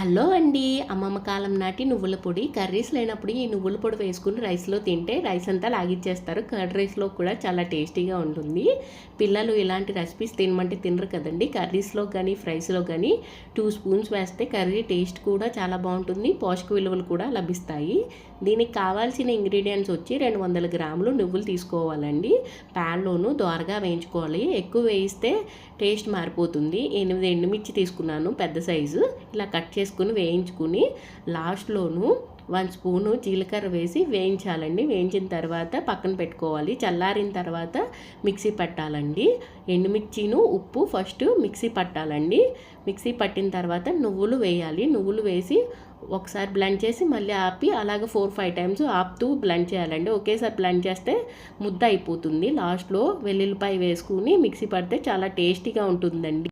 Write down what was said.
Hello అండి. అమ్మమ్మ కాలం నాటి నువ్వుల పొడి. కర్రీస్ లేనప్పుడు ఈ నువ్వుల పొడి వేసుకుని రైస్లో తింటే రైస్ అంతా లాగిచ్చేస్తారు. కర్డ్ రైస్లో కూడా చాలా టేస్టీగా ఉంటుంది. పిల్లలు ఇలాంటి రెసిపీస్ తినమంటే తినరు కదండి. కర్రీస్లో కానీ ఫ్రైస్లో కానీ టూ స్పూన్స్ వేస్తే కర్రీ టేస్ట్ కూడా చాలా బాగుంటుంది. పోషక విలువలు కూడా లభిస్తాయి. దీనికి కావాల్సిన ఇంగ్రీడియంట్స్ వచ్చి రెండు వందల గ్రాములు నువ్వులు తీసుకోవాలండి. ప్యాన్లోను దోరగా వేయించుకోవాలి. ఎక్కువ వేయిస్తే టేస్ట్ మారిపోతుంది. ఎనిమిది ఎండుమిర్చి తీసుకున్నాను పెద్ద సైజు. ఇలా కట్ చేసి చేసుకుని వేయించుకుని లాస్ట్లోను వన్ స్పూను జీలకర్ర వేసి వేయించాలండి. వేయించిన తర్వాత పక్కన పెట్టుకోవాలి. చల్లారిన తర్వాత మిక్సీ పట్టాలండి. ఎండుమిర్చిను ఉప్పు ఫస్ట్ మిక్సీ పట్టాలండి. మిక్సీ పట్టిన తర్వాత నువ్వులు వేయాలి. నువ్వులు వేసి ఒకసారి బ్లెండ్ చేసి మళ్ళీ ఆపి అలాగే ఫోర్ ఫైవ్ టైమ్స్ ఆపుతూ బ్లెండ్ చేయాలండి. ఒకేసారి బ్లెండ్ చేస్తే ముద్ద అయిపోతుంది. లాస్ట్లో వెల్లుల్లిపాయ వేసుకుని మిక్సీ పడితే చాలా టేస్టీగా ఉంటుందండి.